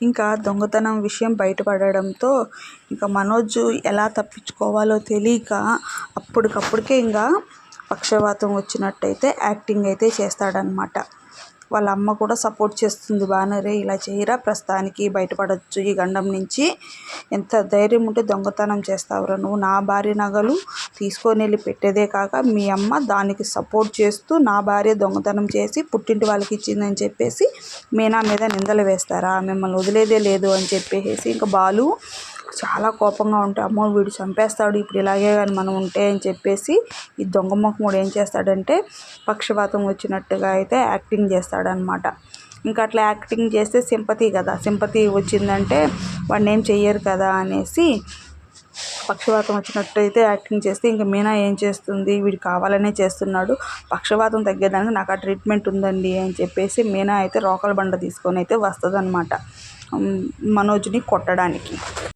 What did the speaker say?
ఇంకా దొంగతనం విషయం బయటపడడంతో ఇంకా మనోజ్ ఎలా తప్పించుకోవాలో తెలియక అప్పటికప్పటికే ఇంకా పక్షవాతం వచ్చినట్టయితే యాక్టింగ్ అయితే చేస్తాడనమాట వాళ్ళ అమ్మ కూడా సపోర్ట్ చేస్తుంది బాగానే. ఇలా చేయరా? ప్రస్తుతానికి బయటపడవచ్చు ఈ గండం నుంచి. ఎంత ధైర్యం ఉంటే దొంగతనం చేస్తావురా నువ్వు. నా భార్య నగలు తీసుకొని వెళ్ళి పెట్టేదే కాక మీ అమ్మ దానికి సపోర్ట్ చేస్తూ నా భార్య దొంగతనం చేసి పుట్టింటి వాళ్ళకి ఇచ్చిందని చెప్పేసి మీనా మీద నిందలు వేస్తారా? మిమ్మల్ని వదిలేదే లేదు అని చెప్పేసి ఇంకా బాలు చాలా కోపంగా ఉంటే అమ్మో వీడు చంపేస్తాడు ఇప్పుడు ఇలాగే కానీ మనం ఉంటే అని చెప్పేసి ఈ దొంగ మొహముడు ఏం చేస్తాడంటే పక్షపాతం వచ్చినట్టుగా అయితే యాక్టింగ్ చేస్తాడనమాట. ఇంకా అట్లా యాక్టింగ్ చేస్తే సింపతి కదా. సింపతి వచ్చిందంటే వాడిని ఏం చెయ్యరు కదా అనేసి పక్షవాతం వచ్చినట్టు అయితే యాక్టింగ్ చేస్తే ఇంకా మీనా ఏం చేస్తుంది? వీడు కావాలనే చేస్తున్నాడు. పక్షవాతం తగ్గేదానికి నాకు ఆ ట్రీట్మెంట్ ఉందండి అని చెప్పేసి మీనా అయితే రోకల బండ తీసుకొని అయితే వస్తుందన్నమాట మనోజ్ని కొట్టడానికి.